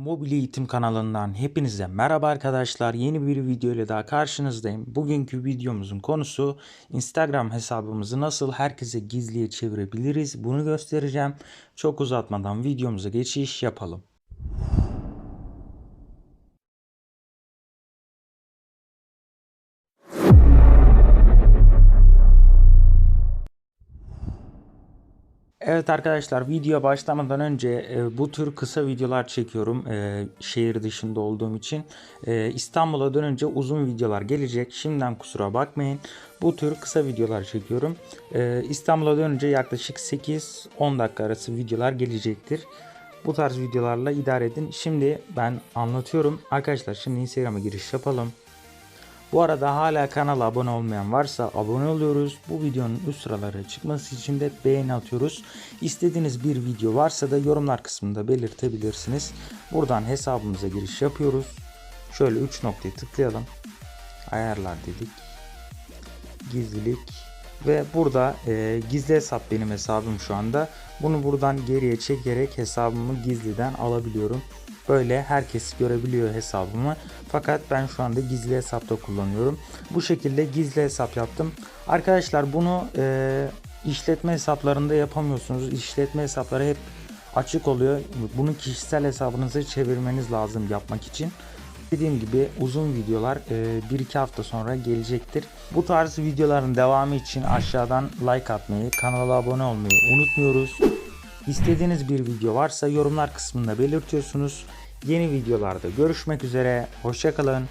Mobil Eğitim kanalından hepinize merhaba arkadaşlar. Yeni bir video ile daha karşınızdayım. Bugünkü videomuzun konusu Instagram hesabımızı nasıl herkese gizliye çevirebiliriz bunu göstereceğim. Çok uzatmadan videomuza geçiş yapalım. Evet arkadaşlar video başlamadan önce e, bu tür kısa videolar çekiyorum e, şehir dışında olduğum için. E, İstanbul'a dönünce uzun videolar gelecek. Şimdiden kusura bakmayın. Bu tür kısa videolar çekiyorum. E, İstanbul'a dönünce yaklaşık 8-10 dakika arası videolar gelecektir. Bu tarz videolarla idare edin. Şimdi ben anlatıyorum. Arkadaşlar şimdi Instagram'a giriş yapalım. Bu arada hala kanala abone olmayan varsa abone oluyoruz. Bu videonun üst sıralara çıkması için de beğeni atıyoruz. İstediğiniz bir video varsa da yorumlar kısmında belirtebilirsiniz. Buradan hesabımıza giriş yapıyoruz. Şöyle 3 noktayı tıklayalım. Ayarlar dedik. Gizlilik ve burada e, gizli hesap benim hesabım şu anda. Bunu buradan geriye çekerek hesabımı gizliden alabiliyorum. Böyle herkes görebiliyor hesabımı. Fakat ben şu anda gizli hesapta kullanıyorum. Bu şekilde gizli hesap yaptım. Arkadaşlar bunu e, işletme hesaplarında yapamıyorsunuz. İşletme hesapları hep açık oluyor. Bunu kişisel hesabınıza çevirmeniz lazım yapmak için. Dediğim gibi uzun videolar 1-2 hafta sonra gelecektir. Bu tarz videoların devamı için aşağıdan like atmayı, kanala abone olmayı unutmuyoruz. İstediğiniz bir video varsa yorumlar kısmında belirtiyorsunuz. Yeni videolarda görüşmek üzere. Hoşçakalın.